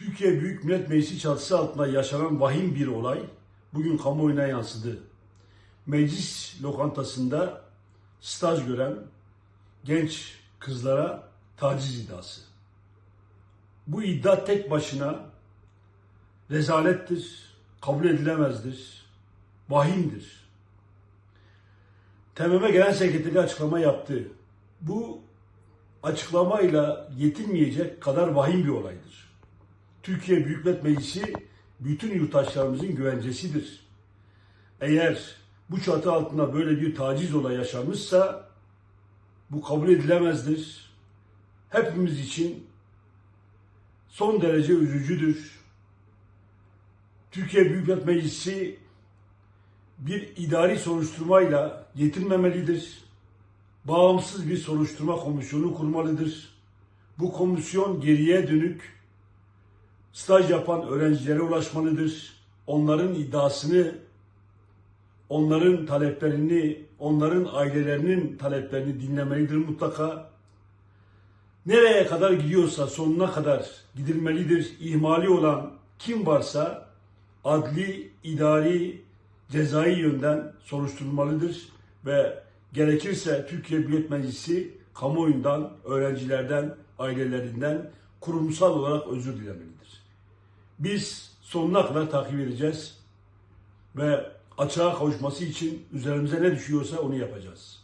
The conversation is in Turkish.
Türkiye Büyük Millet Meclisi çatısı altında yaşanan vahim bir olay bugün kamuoyuna yansıdı. Meclis lokantasında staj gören genç kızlara taciz iddiası. Bu iddia tek başına rezalettir, kabul edilemezdir, vahimdir. TMM Genel Sekreteri açıklama yaptı. Bu açıklamayla yetinmeyecek kadar vahim bir olaydır. Türkiye Büyük Millet Meclisi bütün yurttaşlarımızın güvencesidir. Eğer bu çatı altında böyle bir taciz olayı yaşanmışsa bu kabul edilemezdir. Hepimiz için son derece üzücüdür. Türkiye Büyük Millet Meclisi bir idari soruşturmayla yetinmemelidir. Bağımsız bir soruşturma komisyonu kurmalıdır. Bu komisyon geriye dönük staj yapan öğrencilere ulaşmalıdır. Onların iddiasını, onların taleplerini, onların ailelerinin taleplerini dinlemelidir mutlaka. Nereye kadar gidiyorsa sonuna kadar gidilmelidir. İhmali olan kim varsa adli, idari, cezai yönden soruşturulmalıdır ve gerekirse Türkiye Büyük Meclisi kamuoyundan, öğrencilerden, ailelerinden kurumsal olarak özür dilemelidir. Biz sonuna kadar takip edeceğiz ve açığa kavuşması için üzerimize ne düşüyorsa onu yapacağız.